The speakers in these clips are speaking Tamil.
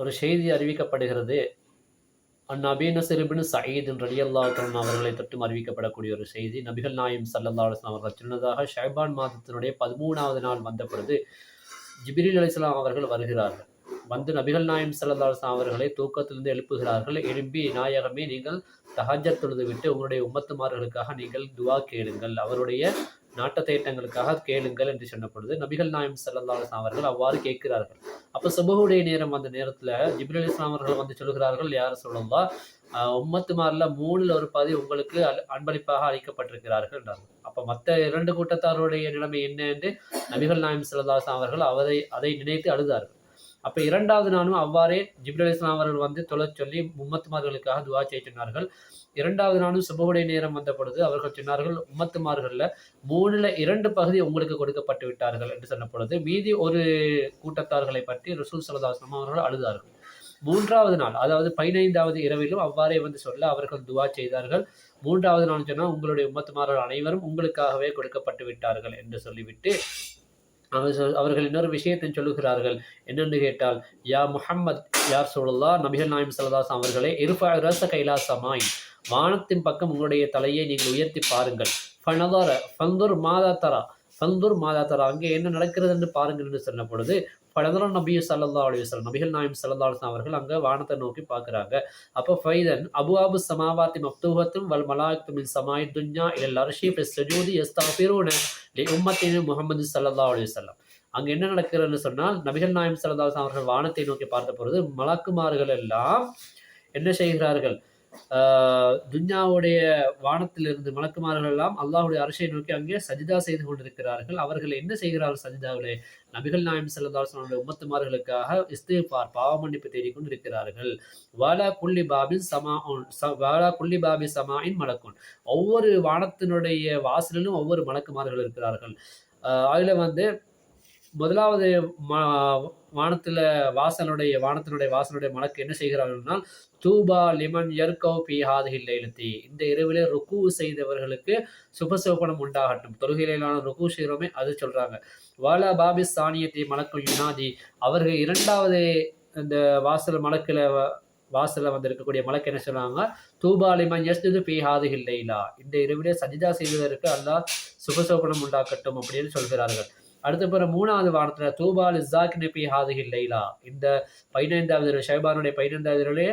ஒரு செய்தி அறிவிக்கப்படுகிறது. அந்நபி நசிரிபின் சயீத் ரலி அல்லாத்தன் அவர்களை தொட்டும் அறிவிக்கப்படக்கூடிய ஒரு செய்தி. நபிகள் நாயம் சல்லல்லா அலுவலாம் அவர்கள் சொன்னதாக ஷைபான் மாதத்தினுடைய பதிமூணாவது நாள் வந்த பொழுது ஜிபிரில் அலிஸ்லாம் அவர்கள் வருகிறார்கள். வந்து நபிகள் நாயம் சல்லல்லா அலுவலாம் அவர்களை தூக்கத்திலிருந்து எழுப்புகிறார்கள். எழும்பி நாயகமே நீங்கள் தஹஜத் தொழுது விட்டு உங்களுடைய உம்மத்துமார்களுக்காக நீங்கள் துவா கேளுங்கள். அவருடைய நாட்ட தேட்டங்களுக்காக கேளுங்கள் என்று சொன்ன பொழுது நபிகள் நாயம் சல்லா அலுவலாம் அவர்கள் அவ்வாறு கேட்கிறார்கள். அப்போ சுபகுடைய நேரம் அந்த நேரத்தில் ஜிப்ரல் இஸ்லாம் அவர்கள் வந்து சொல்கிறார்கள் யார் சொல்லலாம் உம்மத்துமாரில் மூணில் ஒரு பாதி உங்களுக்கு அல்- அன்பளிப்பாக அளிக்கப்பட்டிருக்கிறார்கள் என்றார்கள். அப்போ மற்ற இரண்டு கூட்டத்தாருடைய நிலைமை என்ன என்று நபிகள் நாயம் சல்லாஸ்லாம் அவர்கள் அவரை அதை நினைத்து அழுதார்கள். அப்போ இரண்டாவது நாளும் அவ்வாறே ஜிப்ரல் இஸ்லாம் அவர்கள் வந்து தொலை சொல்லி உம்மத்துமார்களுக்காக துவா செய்ய சொன்னார்கள். இரண்டாவது நாளும் சுபகுடைய நேரம் வந்த பொழுது அவர்கள் சொன்னார்கள் உம்மத்துமார்களில் மூணுல இரண்டு பகுதி உங்களுக்கு கொடுக்கப்பட்டு விட்டார்கள் என்று சொன்ன பொழுது மீதி ஒரு கூட்டத்தார்களை பற்றி ருசூல் சலதாசனம் அவர்கள் அழுதார்கள். மூன்றாவது நாள் அதாவது பதினைந்தாவது இரவிலும் அவ்வாறே வந்து சொல்ல அவர்கள் துவா செய்தார்கள். மூன்றாவது நாள் சொன்னால் உங்களுடைய உம்மத்துமார்கள் அனைவரும் உங்களுக்காகவே கொடுக்கப்பட்டு விட்டார்கள் என்று சொல்லிவிட்டு அவர் சொல்- அவர்கள் இன்னொரு விஷயத்தை சொல்லுகிறார்கள். என்னென்று கேட்டால் யா முஹம்மத் யார் சொல்லலா நபிகள் நாயம் சலதாஸ் அவர்களே இருஃபா ரச கைலாசமாய் வானத்தின் பக்கம் உங்களுடைய தலையை நீங்கள் உயர்த்தி பாருங்கள். ஃபனதர ஃபந்தூர் மாதா தரா ஃபந்தூர் மாதா தரா. அங்கே என்ன நடக்கிறது என்று பாருங்கள் என்று சொன்ன பொழுது பலதர நபி சல்லா அலி நபிகள் நாயம் சல்லா அலுவலாம் அவர்கள் அங்கே வானத்தை நோக்கி பார்க்குறாங்க. அப்போ ஃபைதன் அபு அபு சமாவாத்தி மப்தூகத்தும் வல் மலாத்தும் சமாய் துன்யா இல்லல் அர்ஷி பிளஸ் சஜூதி எஸ்தாபிரூன உம்மத்தின் முகமது சல்லா அலி வல்லம் அங்கே என்ன நடக்கிறதுன்னு சொன்னால் நபிகள் நாயம் சல்லா அவர்கள் வானத்தை நோக்கி பார்த்த பொழுது மலக்குமார்கள் எல்லாம் என்ன செய்கிறார்கள்? துன்யாவுடைய வானத்திலிருந்து மலக்குமார்கள் எல்லாம் அல்லாஹுடைய அரசை நோக்கி அங்கே சஜிதா செய்து கொண்டிருக்கிறார்கள். அவர்கள் என்ன செய்கிறார்கள் சஜிதாவிலே? நபிகள் நாயம் செல்லதாசனுடைய உம்மத்துமார்களுக்காக இஸ்திஃபார் பாவ மன்னிப்பு தேடிக் கொண்டிருக்கிறார்கள். வாலா குள்ளி பாபின் சமா வாலா குள்ளி பாபி சமாயின் மலக்குன். ஒவ்வொரு வானத்தினுடைய வாசலிலும் ஒவ்வொரு மலக்குமார்கள் இருக்கிறார்கள். அதில் வந்து முதலாவது மா- வாசனுடைய வானத்தினுடைய வாசனுடைய மலக்கு என்ன செய்கிறார்கள்னா தூபா லிமன் எர்கோ பி ஹாதிஹில் லைலத்தி. இந்த இரவிலே ருக்கு செய்தவர்களுக்கு சுபசோபனம் உண்டாகட்டும். தொழுகையிலான ருக்கு செய்கிறோமே அது சொல்கிறாங்க வாலா பாபி சானியத்தை மலக்கு யுனாதி. அவர்கள் இரண்டாவது இந்த வாசல் மலக்கில் வாசலில் வந்து இருக்கக்கூடிய மலக்கு என்ன சொல்றாங்க? தூபாலிமன் எஸ்து பி ஹாதிஹில் லைலா. இந்த இரவிலே சஜிதா செய்வதற்கு அல்லாஹ் சுபசோபனம் உண்டாக்கட்டும் அப்படின்னு சொல்கிறார்கள். அடுத்த பிற மூணாவது வாரத்தில் தூபால் இசாக் நபி ஹாதிஹில் லைலா. இந்த பதினைந்தாவது ஷைபானுடைய பதினைந்தாவது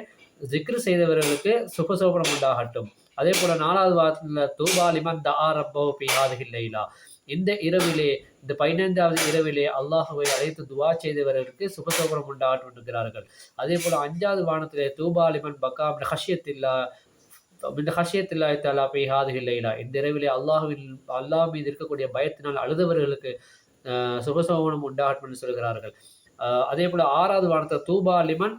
ஜிக்ரு செய்தவர்களுக்கு சுகசோபனம் உண்டாகட்டும். அதே போல நாலாவது வாரத்தில் தூபா லிமன் தா ரப்போ பி ஹாதிஹில் லைலா. இந்த இரவிலே இந்த பதினைந்தாவது இரவிலே அல்லாஹுவை அழைத்து துவா செய்தவர்களுக்கு சுபசோபனம் உண்டாகட்டும் என்கிறார்கள் அதே போல அஞ்சாவது வானத்திலே தூபாலிமன் பக்கா ஹஷியத்தில்லா இந்த ஹஷியத்தில்லா தலா பி ஹாதிஹில் லைலா. இந்த இரவிலே அல்லாஹுவின் அல்லாஹ் மீது இருக்கக்கூடிய பயத்தினால் அழுதவர்களுக்கு அஹ், சுபசோபனம் உண்டாகட்டும் என்று சொல்கிறார்கள். அதே போல ஆறாவது வானத்தில் தூபா லிமன்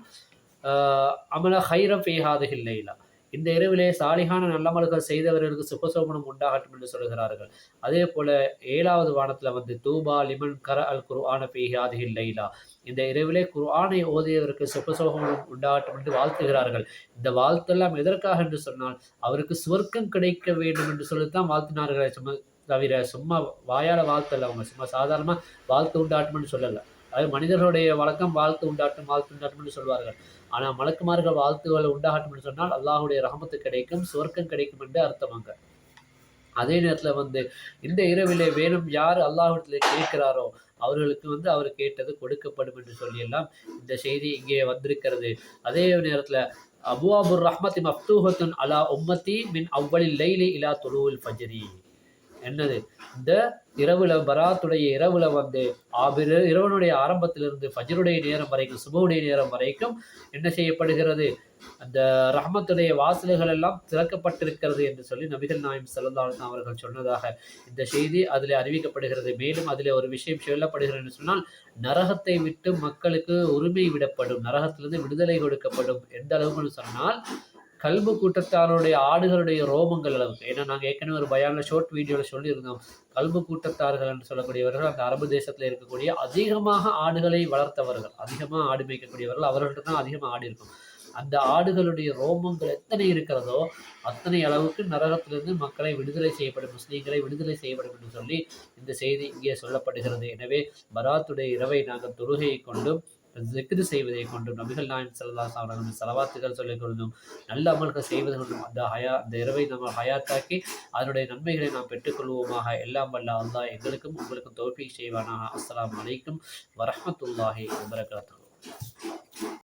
அமல ஹைரம் ஃபேஹாதுஹில் இல்லைலா இந்த இரவிலே சாலிகான நல்லமல்கள் செய்தவர்களுக்கு சுபசோபனம் உண்டாகட்டும் என்று சொல்கிறார்கள். அதே போல ஏழாவது வானத்தில் வந்து தூபா லிமன் கர அல் குர்ஆன ஃபேஹாதுஹில் இல்லைலா இந்த இரவிலே குர்ஆனை ஓதியவருக்கு சுபசோபனம் உண்டாகட்டும் என்று வாழ்த்துகிறார்கள். இந்த வாழ்த்தெல்லாம் எதற்காக என்று சொன்னால் அவருக்கு சுவர்க்கம் கிடைக்க வேண்டும் என்று சொல்லித்தான் வாழ்த்தினார்களே சும்மா தவிர சும்மா வாயால் வாழ்த்தல அவங்க. சும்மா சாதாரணமாக வாழ்த்து உண்டாட்டம்னு சொல்லலை. அது மனிதர்களுடைய வழக்கம் வாழ்த்து உண்டாட்டும் வாழ்த்து உண்டாட்டம்னு சொல்வார்கள். ஆனால் மலக்குமார்கள் வாழ்த்துகள் உண்டாகட்டும்னு சொன்னால் அல்லாஹ்வுடைய ரகமத்து கிடைக்கும் சுவர்க்கம் கிடைக்கும் என்று அர்த்தமாங்க அதே நேரத்தில் வந்து இந்த இரவிலே வேணும் யார் அல்லாஹ்விடத்தில் கேட்கிறாரோ அவர்களுக்கு வந்து அவர் கேட்டது கொடுக்கப்படும் என்று சொல்லியெல்லாம் இந்த செய்தி இங்கே வந்திருக்கிறது. அதே நேரத்தில் அபுவாபுர் ரஹ்மத்தி மஃப்தூஹத்துன் அலா உம்மத்தி மின் அவ்வளில் லைலி இலா துலுவில் ஃபஜ்ரி. என்னது? இந்த இரவுல பராத்துடைய இரவுல வந்து ஆபிர இரவனுடைய ஆரம்பத்திலிருந்து ஃபஜருடைய நேரம் வரைக்கும் சுபவுடைய நேரம் வரைக்கும் என்ன செய்யப்படுகிறது? அந்த ரஹமத்துடைய வாசல்கள் எல்லாம் திறக்கப்பட்டிருக்கிறது என்று சொல்லி நபிகள் நாயம் செல்லந்தாலும் அவர்கள் சொன்னதாக இந்த செய்தி அதில் அறிவிக்கப்படுகிறது. மேலும் அதில் ஒரு விஷயம் சொல்லப்படுகிறது என்று சொன்னால் நரகத்தை விட்டு மக்களுக்கு உரிமை விடப்படும் நரகத்திலிருந்து விடுதலை கொடுக்கப்படும் எந்த அளவுக்குன்னு சொன்னால் கல்பு கூட்டத்தாருடைய ஆடுகளுடைய ரோமங்கள் அளவுக்கு ஏன்னா நாங்கள் ஏற்கனவே ஒரு பயானில் ஷார்ட் வீடியோவில் சொல்லியிருந்தோம். கல்பு கூட்டத்தார்கள் என்று சொல்லக்கூடியவர்கள் அந்த அரபு தேசத்தில் இருக்கக்கூடிய அதிகமாக ஆடுகளை வளர்த்தவர்கள். அதிகமாக ஆடு மேய்க்கக்கூடியவர்கள். அவர்கள்ட்ட தான் அதிகமாக ஆடு இருக்கும். அந்த ஆடுகளுடைய ரோமங்கள் எத்தனை இருக்கிறதோ அத்தனை அளவுக்கு நரகத்திலிருந்து மக்களை விடுதலை செய்யப்படும் முஸ்லீம்களை விடுதலை செய்யப்படும் என்று சொல்லி இந்த செய்தி இங்கே சொல்லப்படுகிறது. எனவே பராத்துடைய இரவை நாங்கள் தொழுகையை கொண்டும் ஜிக்ரு செய்வதை கொண்டும் நபிகள் நாயன் செல்லதாஸ் அவர்கள் செலவாத்துகள் சொல்லிக் கொண்டும் நல்ல அமல்கள் செய்வது கொண்டும் அந்த ஹயா அந்த இரவை நம்ம ஹயாத்தாக்கி அதனுடைய நன்மைகளை நாம் பெற்றுக்கொள்வோமாக எல்லாம் வல்ல அல்லாஹ் எங்களுக்கும் உங்களுக்கும் தோல்வி செய்வானாக. அஸ்லாம் அலைக்கும் வரமத்துல்லாஹி வபரகாத்துஹு.